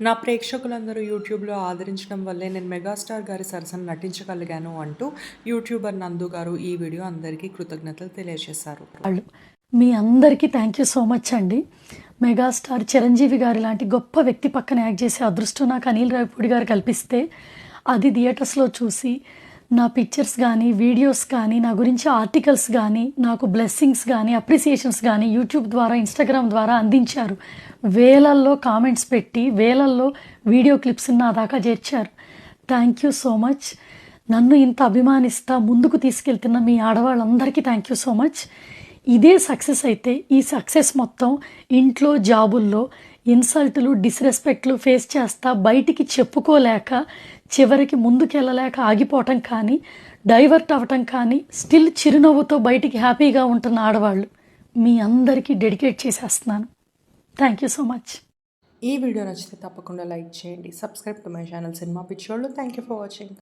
నా ప్రేక్షకులందరూ యూట్యూబ్లో ఆదరించడం వల్లే నేను మెగాస్టార్ గారి సరసన నటించగలిగాను అంటూ యూట్యూబర్ నందు గారు ఈ వీడియో అందరికీ కృతజ్ఞతలు తెలియజేశారు. వాళ్ళు మీ అందరికీ థ్యాంక్ యూ సో మచ్ అండి. మెగాస్టార్ చిరంజీవి గారి లాంటి గొప్ప వ్యక్తి పక్కన యాక్ట్ చేసే అదృష్టం నాకు అనిల్ రావిపూడి గారు కల్పిస్తే అది థియేటర్స్లో చూసి నా పిక్చర్స్ కానీ వీడియోస్ కానీ నా గురించి ఆర్టికల్స్ కానీ నాకు బ్లెస్సింగ్స్ కానీ అప్రిసియేషన్స్ కానీ యూట్యూబ్ ద్వారా ఇన్స్టాగ్రామ్ ద్వారా అందించారు. వేలల్లో కామెంట్స్ పెట్టి వేలల్లో వీడియో క్లిప్స్ నా దాకా చేర్చారు. థ్యాంక్ యూ సో మచ్ నన్ను ఇంత అభిమానిస్తా ముందుకు తీసుకెళ్తున్న మీ ఆడవాళ్ళందరికీ థ్యాంక్ యూ సో మచ్ ఇదే సక్సెస్ అయితే ఈ సక్సెస్ మొత్తం ఇంట్లో జాబుల్లో ఇన్సల్ట్లు డిస్రెస్పెక్ట్లు ఫేస్ చేస్తా బయటికి చెప్పుకోలేక చివరికి ముందుకెళ్ళలేక ఆగిపోవటం కానీ డైవర్ట్ అవ్వటం కానీ స్టిల్ చిరునవ్వుతో బయటికి హ్యాపీగా ఉంటున్న ఆడవాళ్ళు మీ అందరికీ డెడికేట్ చేసేస్తున్నాను. Thank you so much. ఈ వీడియో నచ్చితే తప్పకుండా లైక్ చేయండి subscribe to my channel cinema పిచ్చోళ్ళు. Thank you for watching.